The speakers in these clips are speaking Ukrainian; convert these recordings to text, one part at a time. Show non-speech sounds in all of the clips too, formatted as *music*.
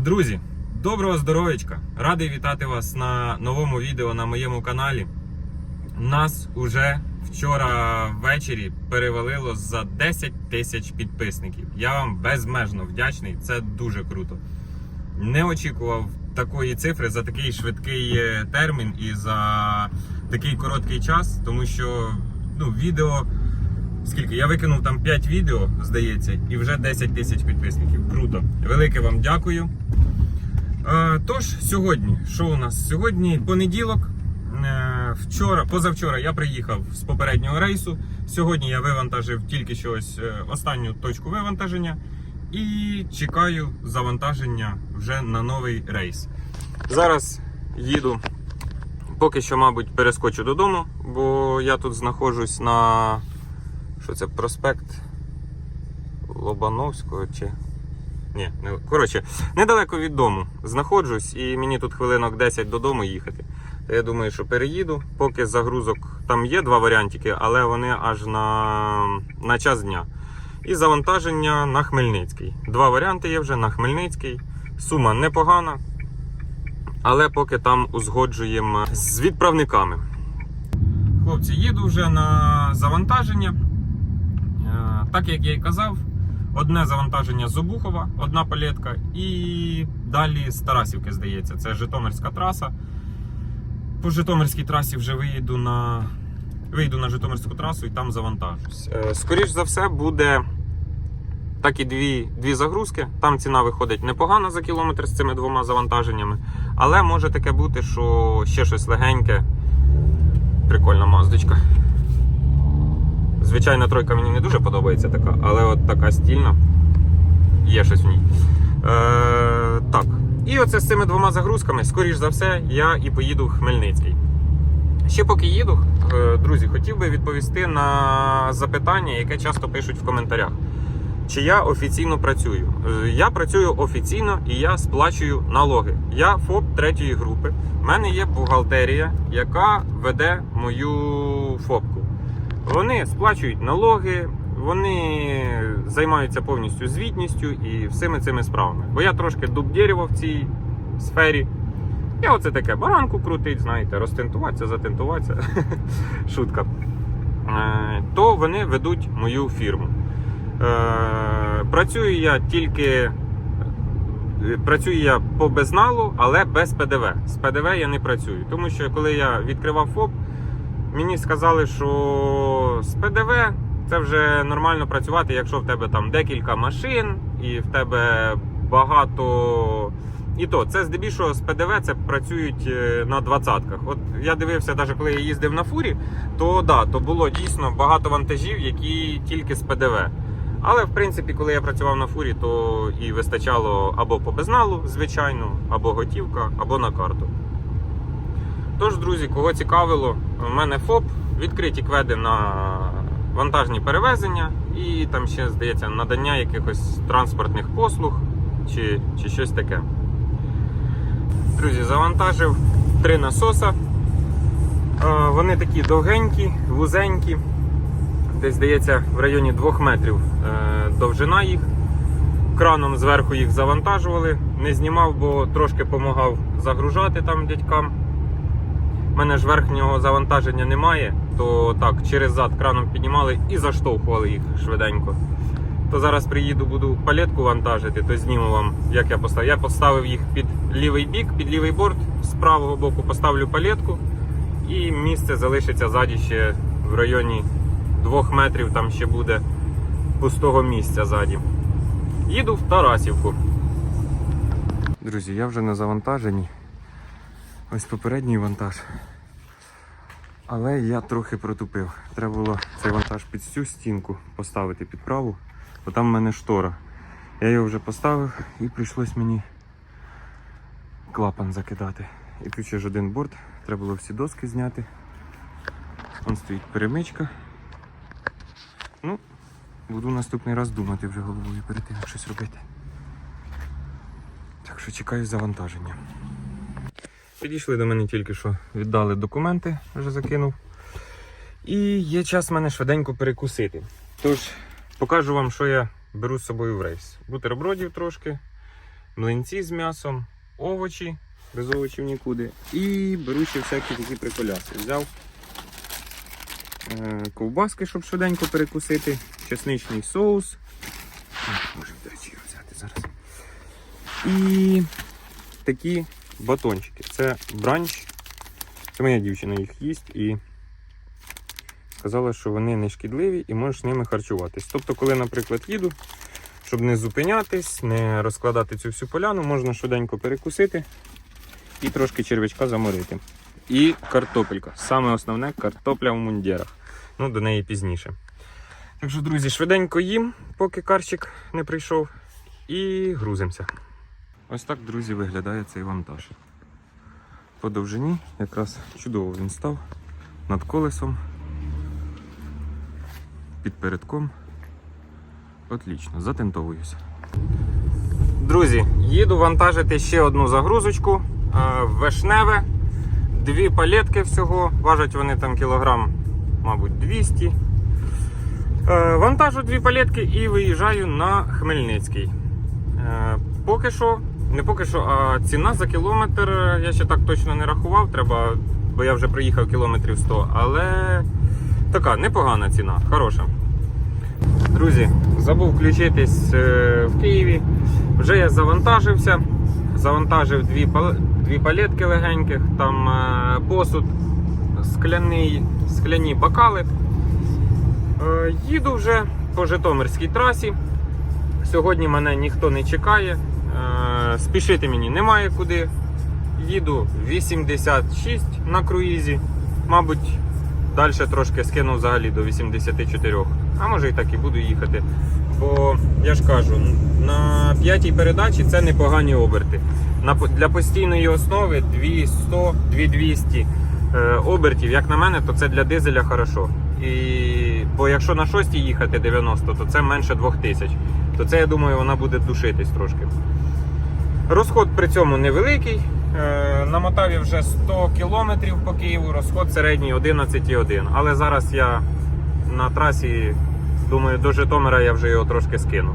Друзі, доброго здоров'ячка! Радий вітати вас на новому відео на моєму каналі. Нас уже вчора ввечері перевалило за 10 тисяч підписників. Я вам безмежно вдячний, це дуже круто. Не очікував такої цифри за такий швидкий е, термін і за такий короткий час, тому що ну, відео. Скільки? Я викинув там 5 відео, здається, і вже 10 тисяч підписників. Круто. Велике вам дякую. Е, тож, сьогодні, що у нас? Сьогодні понеділок. Е, вчора, позавчора я приїхав з попереднього рейсу. Сьогодні я вивантажив тільки що е, останню точку вивантаження і чекаю завантаження вже на новий рейс. Зараз їду. Поки що, мабуть, перескочу додому, бо я тут знаходжусь на що це проспект Лобановського чи. Ні, коротше, недалеко від дому знаходжусь і мені тут хвилинок 10 додому їхати. То я думаю, що переїду, поки загрузок там є два варіантики, але вони аж на, на час дня. І завантаження на Хмельницький. Два варіанти є вже на Хмельницький. Сума непогана, але поки там узгоджуємо з відправниками. Хлопці, їду вже на завантаження. Е, Так як я і казав, одне завантаження з Обухова, одна палетка, і далі з Тарасівки, здається, це Житомирська траса. По Житомирській трасі вже виїду на, вийду на Житомирську трасу і там завантажусь. Е, Скоріш за все, буде так і дві, дві загрузки. Там ціна виходить непогано за кілометр з цими двома завантаженнями. Але може таке бути, що ще щось легеньке. Прикольна маздочка. Звичайна тройка мені не дуже подобається така, але от така стільна. Є щось в ній. Е, так. І оце з цими двома загрузками, скоріш за все, я і поїду в Хмельницький. Ще поки їду, е, друзі, хотів би відповісти на запитання, яке часто пишуть в коментарях. Чи я офіційно працюю? Е, Я працюю офіційно і я сплачую налоги. Я ФОП третьої групи. У мене є бухгалтерія, яка веде мою ФОПку. Вони сплачують налоги, вони займаються повністю звітністю і всіми цими справами. Бо я трошки дуб дерева в цій сфері. Я оце таке баранку крутить, знаєте, розтентуватися, затентуватися. *laughs* Шутка. Е, То вони ведуть мою фірму. Е, Працюю я тільки. е, Працюю я по безналу, але без ПДВ. З ПДВ я не працюю. Тому що коли я відкривав ФОП, мені сказали, що з ПДВ це вже нормально працювати, якщо в тебе там декілька машин і в тебе багато. І то, це здебільшого з ПДВ це працюють е, на двадцятках. От я дивився, навіть коли я їздив на фурі, то да, то було дійсно багато вантажів, які тільки з ПДВ. Але в принципі, коли я працював на фурі, то і вистачало або по безналу, звичайно, або готівка, або на карту. Тож, друзі, кого цікавило, у мене ФОП, відкриті кведи на вантажні перевезення і там ще, здається, надання якихось транспортних послуг чи, чи щось таке. Друзі, завантажив три насоса. Е, Вони такі довгенькі, вузенькі. Десь здається в районі 2 метрів е, довжина їх. Краном зверху їх завантажували. Не знімав, бо трошки допомагав загружати там дядькам. У мене ж верхнього завантаження немає, то так, через зад краном піднімали і заштовхували їх швиденько. То зараз приїду, буду палетку вантажити, то зніму вам, як я поставив. Я поставив їх під лівий бік, під лівий борт, з правого боку поставлю палетку, і місце залишиться ззаді ще в районі 2 метрів, там ще буде пустого місця ззаді. Їду в Тарасівку. Друзі, я вже на завантаженні. Ось попередній вантаж. Але я трохи протупив. Треба було цей вантаж під цю стінку поставити під праву, бо там в мене штора. Я його вже поставив і прийшлось мені клапан закидати. І тут ще ж один борт, треба було всі доски зняти. Вон стоїть перемичка. Ну, буду наступний раз думати вже головою перед тим, як щось робити. Так що чекаю завантаження. Підійшли до мене тільки що віддали документи, вже закинув. І є час мене швиденько перекусити. Тож, покажу вам, що я беру з собою в рейс. Бутербродів трошки, млинці з м'ясом, овочі, без овочів нікуди. І беру ще всякі такі приколяси. Взяв е, ковбаски, щоб швиденько перекусити, чесничний соус. Може, речі, його взяти зараз. І такі батончики. Це бранч. Це моя дівчина їх їсть і сказала, що вони не шкідливі і можеш ними харчуватись. Тобто, коли, наприклад, їду, щоб не зупинятись, не розкладати цю всю поляну, можна швиденько перекусити і трошки червячка заморити. І картопелька. Саме основне картопля в мундірах. Ну, до неї пізніше. Так що, друзі, швиденько їм, поки карчик не прийшов, і грузимося. Ось так, друзі, виглядає цей вантаж. По довжині якраз чудово він став над колесом, під передком. Отлично, затентовуюся. Друзі, їду вантажити ще одну загрузочку е, вишневе. Дві палетки всього. Важать вони там кілограм, мабуть, 200. Е, Вантажу дві палетки і виїжджаю на Хмельницький. Е, Поки що, не поки що, а ціна за кілометр е, я ще так точно не рахував, треба, бо я вже проїхав кілометрів 100, але така непогана ціна, хороша. Друзі, забув включитись е, в Києві. Вже я завантажився. Завантажив дві, дві палетки легеньких, там е, посуд, скляний, скляні бокали. Їду вже по Житомирській трасі. Сьогодні мене ніхто не чекає. Спішити мені немає куди. Їду 86 на круїзі. Мабуть, далі трошки скину взагалі до 84. А може і так і буду їхати. Бо я ж кажу, на п'ятій передачі це непогані оберти. Для постійної основи 200, 2200 е, обертів, як на мене, то це для дизеля хорошо. І, бо якщо на шостій їхати 90, то це менше 2000. То це, я думаю, вона буде душитись трошки. Розход при цьому невеликий. Е, Намотав я вже 100 кілометрів по Києву, розход середній 11,1. Але зараз я на трасі, думаю, до Житомира я вже його трошки скину.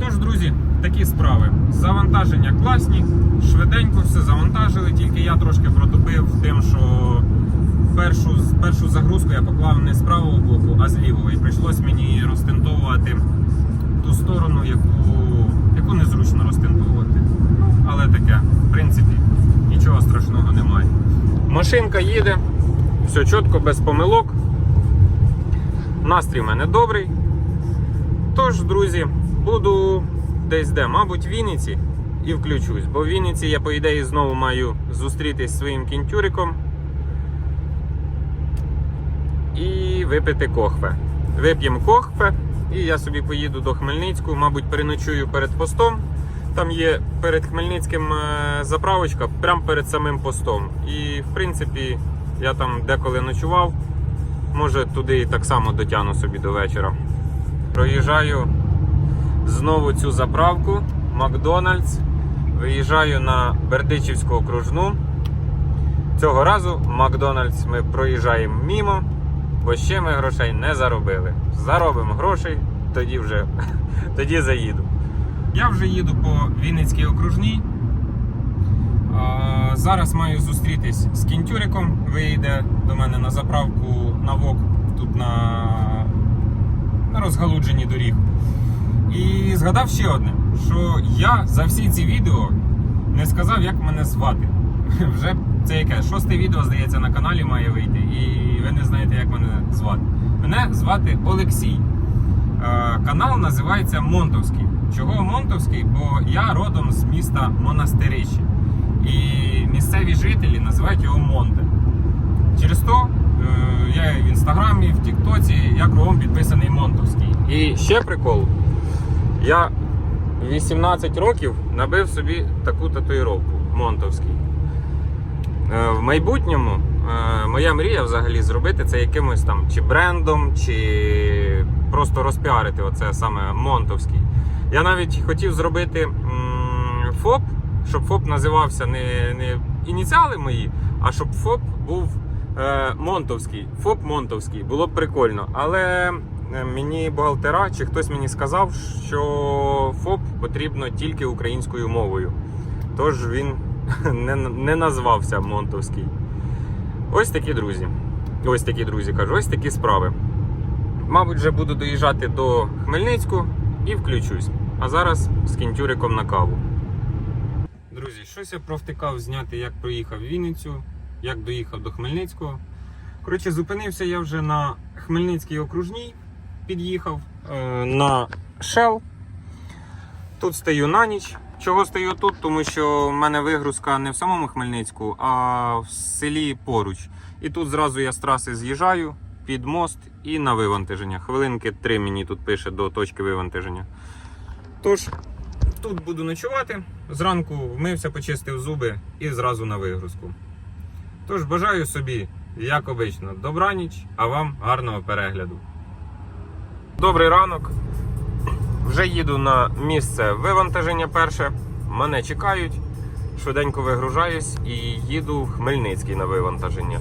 Тож, друзі, такі справи. Завантаження класні, швиденько все завантажили, тільки я трошки протупив тим, що першу, першу загрузку я поклав не з правого боку, а з лівого. І прийшлось мені розтентовувати ту сторону, яку, яку незручно розтентовувати. Ну, але таке, в принципі, нічого страшного немає. Машинка їде, все чітко, без помилок. Настрій в мене добрий. Тож, друзі, буду десь де, мабуть, в Вінниці і включусь. Бо в Вінниці я, по ідеї, знову маю зустрітись зі своїм кінтюриком і випити кохве. Вип'ємо кохве, і я собі поїду до Хмельницького, мабуть, переночую перед постом. Там є перед Хмельницьким е, заправочка, прямо перед самим постом. І в принципі, я там деколи ночував. Може, туди і так само дотягну собі до вечора. Проїжджаю знову цю заправку Макдональдс. Виїжджаю на Бердичівську окружну. Цього разу Макдональдс ми проїжджаємо мімо, бо ще ми грошей не заробили. Заробимо грошей, тоді вже *laughs* тоді заїду. Я вже їду по Вінницькій окружній. Зараз маю зустрітись з кінтюриком. Вийде до мене на заправку на ВОК тут на, на розгалудженні доріг. І згадав ще одне, що я за всі ці відео не сказав, як мене звати. *laughs* Вже це яке шосте відео, здається, на каналі має вийти, і ви не знаєте, як мене звати. Мене звати Олексій. Е, Канал називається Монтовський. Чого Монтовський? Бо я родом з міста Монастирище. І місцеві жителі називають його Монте. Через то е, я в інстаграмі, в Тіктоці, я кругом підписаний Монтовський. І ще прикол. Я 18 років набив собі таку татуїровку Монтовський. Е, В майбутньому моя мрія взагалі зробити це якимось там чи брендом, чи просто розпіарити оце саме Монтовський. Я навіть хотів зробити ФОП, щоб ФОП називався не, не ініціали мої, а щоб ФОП був е, Монтовський. ФОП Монтовський. Було б прикольно. Але е, мені бухгалтера чи хтось мені сказав, що ФОП потрібно тільки українською мовою. Тож він *laughs* не, не назвався Монтовський. Ось такі друзі. Ось такі друзі кажу, ось такі справи. Мабуть, вже буду доїжджати до Хмельницьку і включусь. А зараз з кінтюриком на каву. Друзі, щось я провтикав зняти, як проїхав Вінницю, як доїхав до Хмельницького. Коротше, зупинився я вже на Хмельницькій окружній, під'їхав е, на Shell. Тут стою на ніч. Чого стою тут? Тому що в мене вигрузка не в самому Хмельницьку, а в селі поруч. І тут зразу я з траси з'їжджаю під мост і на вивантаження. Хвилинки три мені тут пише до точки вивантаження. Тож, тут буду ночувати. Зранку вмився, почистив зуби і зразу на вигрузку. Тож бажаю собі, як обично, добраніч, а вам гарного перегляду. Добрий ранок. Вже їду на місце вивантаження перше. Мене чекають. Швиденько вигружаюсь і їду в Хмельницький на вивантаження.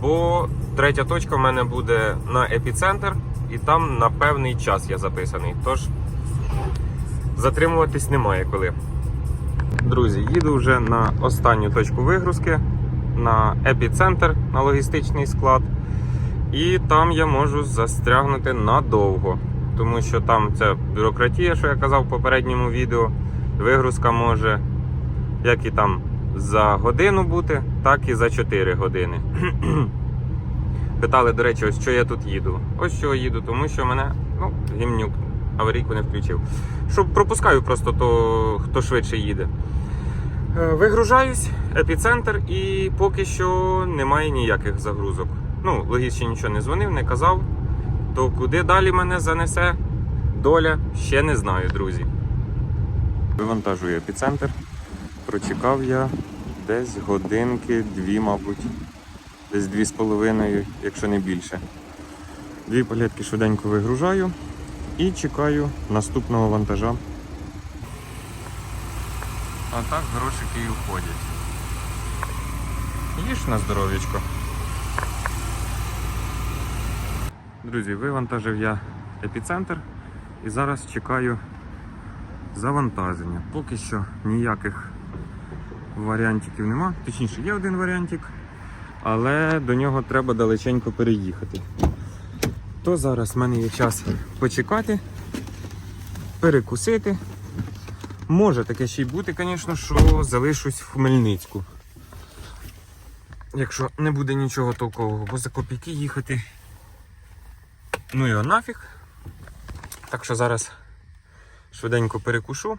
Бо третя точка в мене буде на епіцентр, і там на певний час я записаний. Тож затримуватись немає коли. Друзі, їду вже на останню точку вигрузки на епіцентр на логістичний склад. І там я можу застрягнути надовго. Тому що там ця бюрократія, що я казав в попередньому відео. Вигрузка може як і там за годину бути, так і за 4 години. *clears throat* Питали, до речі, ось що я тут їду. Ось що їду, тому що мене ну, гімнюк аварійку не включив. Щоб пропускаю просто то, хто швидше їде. Е, Вигружаюсь, епіцентр, і поки що немає ніяких загрузок. Ну, логіст ще нічого не дзвонив, не казав. То куди далі мене занесе доля, ще не знаю, друзі. Вивантажую епіцентр. Прочекав я десь годинки, дві, мабуть. Десь дві з половиною, якщо не більше. Дві палетки швиденько вигружаю і чекаю наступного вантажа. А так грошики і уходять. Їж на здоров'ячко. Друзі, вивантажив я епіцентр і зараз чекаю завантаження. Поки що ніяких варіантиків нема. Точніше, є один варіантик, але до нього треба далеченько переїхати. То зараз в мене є час почекати, перекусити. Може таке ще й бути, звісно, що залишусь в Хмельницьку. Якщо не буде нічого толкового, бо за копійки їхати. Ну його нафіг. Так що зараз швиденько перекушу.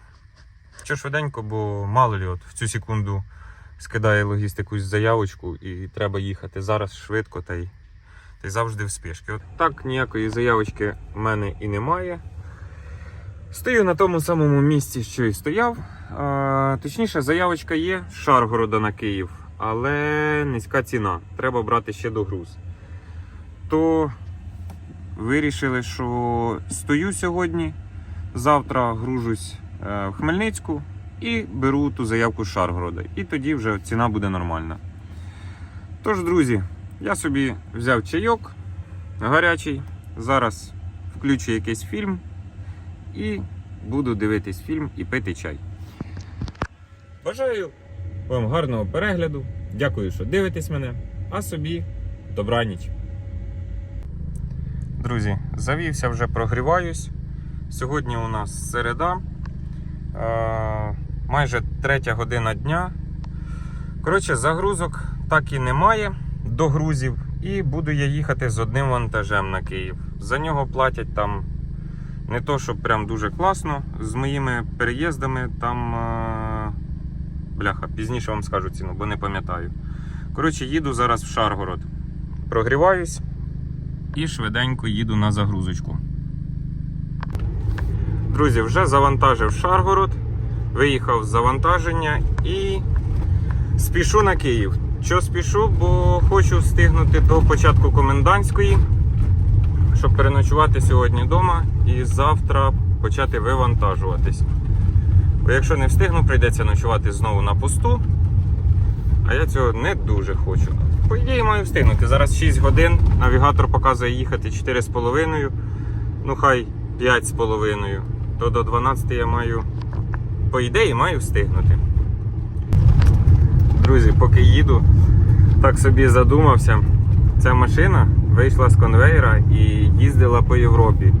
Що швиденько, бо мало лі от в цю секунду скидає логіст заявочку і треба їхати зараз швидко та й, та й завжди в спішки. От так ніякої заявочки в мене і немає. Стою на тому самому місці, що і стояв. А, точніше, заявочка є з Шаргорода на Київ, але низька ціна. Треба брати ще до груз. То вирішили, що стою сьогодні, завтра гружусь е, в Хмельницьку і беру ту заявку з Шаргорода. І тоді вже ціна буде нормальна. Тож, друзі, я собі взяв чайок гарячий. Зараз включу якийсь фільм і буду дивитись фільм і пити чай. Бажаю вам гарного перегляду. Дякую, що дивитесь мене. А собі добраніч. Друзі, завівся вже прогріваюсь. Сьогодні у нас середа, е, майже третя година дня. Коротше, загрузок так і немає до грузів. І буду я їхати з одним вантажем на Київ. За нього платять там не то, що прям дуже класно. З моїми переїздами там. е, Бляха, пізніше вам скажу ціну, бо не пам'ятаю. Коротше, їду зараз в Шаргород. Прогріваюсь і швиденько їду на загрузочку. Друзі, вже завантажив Шаргород, виїхав з завантаження і спішу на Київ. Що спішу, бо хочу встигнути до початку комендантської, щоб переночувати сьогодні вдома і завтра почати вивантажуватись. Бо якщо не встигну, прийдеться ночувати знову на посту. А я цього не дуже хочу. По ідеї маю встигнути. Зараз 6 годин, навігатор показує їхати 4,5. ну хай 5,5, то до 12 я маю, по ідеї, маю встигнути. Друзі, поки їду, так собі задумався. Ця машина вийшла з конвейера і їздила по Європі.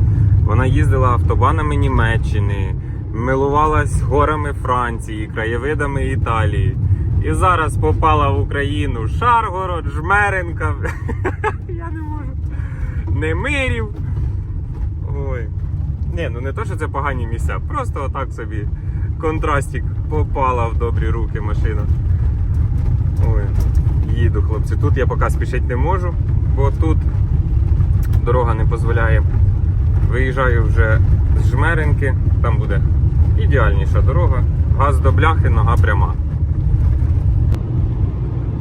Вона їздила автобанами Німеччини, милувалась горами Франції, краєвидами Італії. І зараз попала в Україну Шаргород, Жмеренка. *laughs* Я не можу. Немирів. Ой. Ні, ну не то, що це погані місця, просто отак собі контрастик попала в добрі руки машина. Ой, їду, хлопці. Тут я поки спішити не можу, бо тут дорога не дозволяє. Виїжджаю вже з Жмеринки, там буде ідеальніша дорога. Газ до бляхи, нога пряма.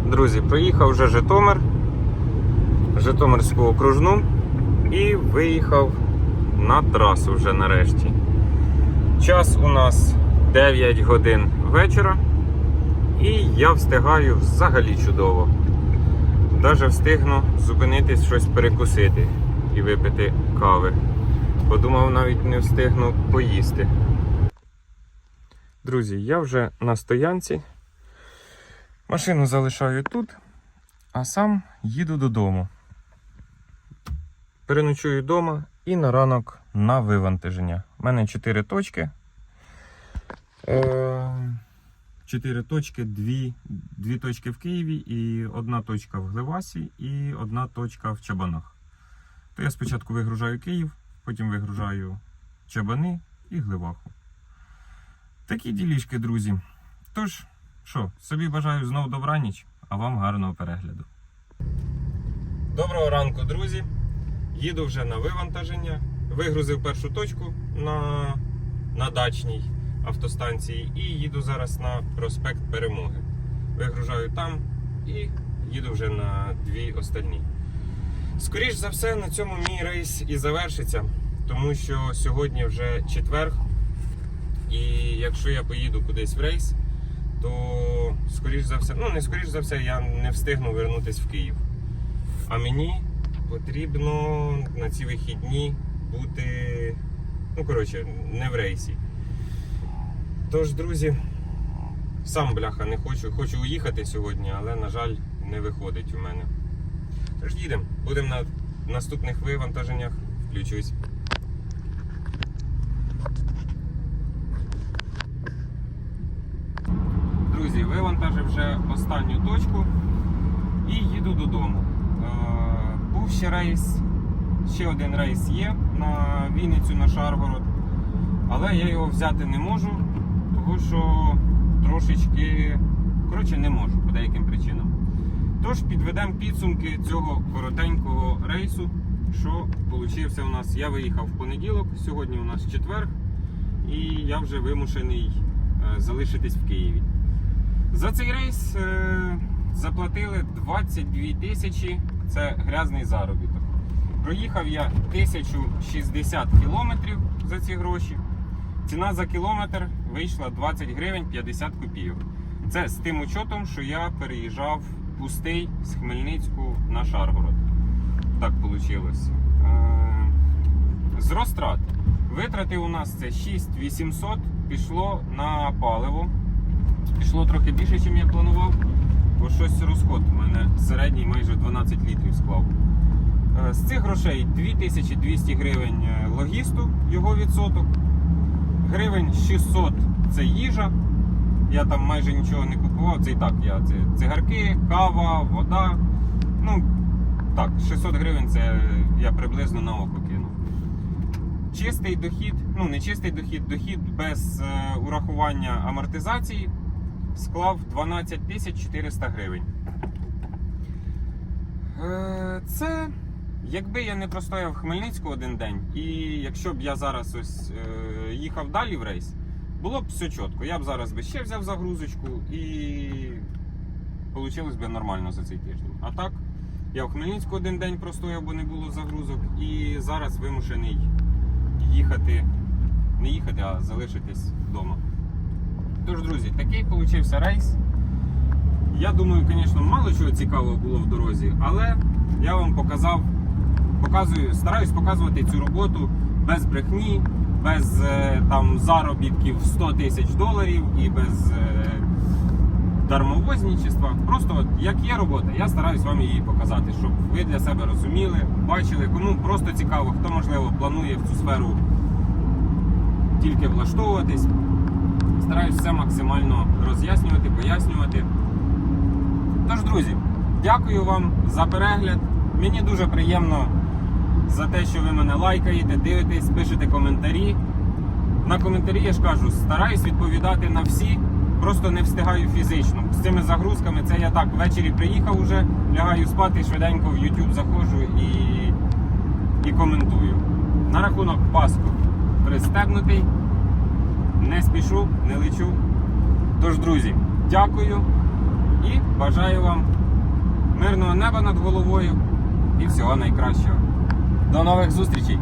Друзі, проїхав вже Житомир, Житомирську окружну і виїхав на трасу вже нарешті. Час у нас 9 годин вечора. І я встигаю взагалі чудово. Даже встигну зупинитись щось перекусити і випити кави. Подумав, навіть не встигну поїсти. Друзі, я вже на стоянці. Машину залишаю тут, а сам їду додому. Переночую вдома і на ранок на вивантаження. У мене 4 точки. Е... Чотири точки, дві, дві точки в Києві і одна точка в Гливасі і одна точка в Чабанах. То я спочатку вигружаю Київ, потім вигружаю Чабани і Гливаху. Такі ділішки, друзі. Тож, що, собі бажаю знов добраніч, а вам гарного перегляду. Доброго ранку, друзі. Їду вже на вивантаження. Вигрузив першу точку на, на дачній автостанції і їду зараз на проспект Перемоги. Вигружаю там і їду вже на дві остальні. Скоріш за все, на цьому мій рейс і завершиться, тому що сьогодні вже четверг. І якщо я поїду кудись в рейс, то скоріш за все, ну не скоріш за все, я не встигну вернутися в Київ. А мені потрібно на ці вихідні бути, ну коротше, не в рейсі. Тож, друзі, сам бляха не хочу. Хочу уїхати сьогодні, але, на жаль, не виходить у мене. Тож їдемо. Будемо на наступних вивантаженнях. Включусь. Друзі, вивантажив вже останню точку і їду додому. Е, був ще рейс, ще один рейс є на Вінницю, на Шаргород, але я його взяти не можу того що трошечки коротше не можу по деяким причинам. Тож підведемо підсумки цього коротенького рейсу, що вийшло у нас. Я виїхав в понеділок, сьогодні у нас четвер, і я вже вимушений е, залишитись в Києві. За цей рейс е, заплатили 22 тисячі, це грязний заробіток. Проїхав я 1060 кілометрів за ці гроші. Ціна за кілометр вийшла 20 гривень 50 копійок. Це з тим учетом, що я переїжджав пустий з Хмельницьку на Шаргород. Так вийшло. З розтрат. Витрати у нас це 6800 пішло на паливо. Пішло трохи більше, ніж я планував, бо щось розход у мене середній майже 12 літрів склав. Е, З цих грошей 2200 гривень е, логісту, його відсоток гривень 600 це їжа. Я там майже нічого не купував. Це і так я це цигарки, кава, вода. Ну, так, 600 гривень це я приблизно на око кинув. Чистий дохід, ну не чистий дохід, дохід без е, урахування амортизації склав 12 400 гривень. Е, це Якби я не простояв в Хмельницьку один день, і якщо б я зараз ось е, їхав далі в рейс, було б все чітко. Я б зараз би ще взяв загрузочку і вийшло б нормально за цей тиждень. А так, я в Хмельницьку один день простояв, бо не було загрузок, і зараз вимушений їхати, не їхати, а залишитись вдома. Тож, друзі, такий получився рейс. Я думаю, звісно, мало чого цікавого було в дорозі, але я вам показав показую, стараюсь показувати цю роботу без брехні, без е, там заробітків 100 тисяч доларів і без е, дармовозничества. Просто от, як є робота, я стараюсь вам її показати, щоб ви для себе розуміли, бачили, кому просто цікаво, хто можливо планує в цю сферу тільки влаштовуватись. Стараюсь все максимально роз'яснювати, пояснювати. Тож, друзі, дякую вам за перегляд. Мені дуже приємно за те, що ви мене лайкаєте, дивитесь, пишете коментарі. На коментарі я ж кажу, стараюсь відповідати на всі, просто не встигаю фізично. З цими загрузками це я так ввечері приїхав уже, лягаю спати, швиденько в YouTube заходжу і, і коментую. На рахунок паску пристебнутий, не спішу, не лечу. Тож, друзі, дякую і бажаю вам мирного неба над головою і всього найкращого. До нових зустрічей!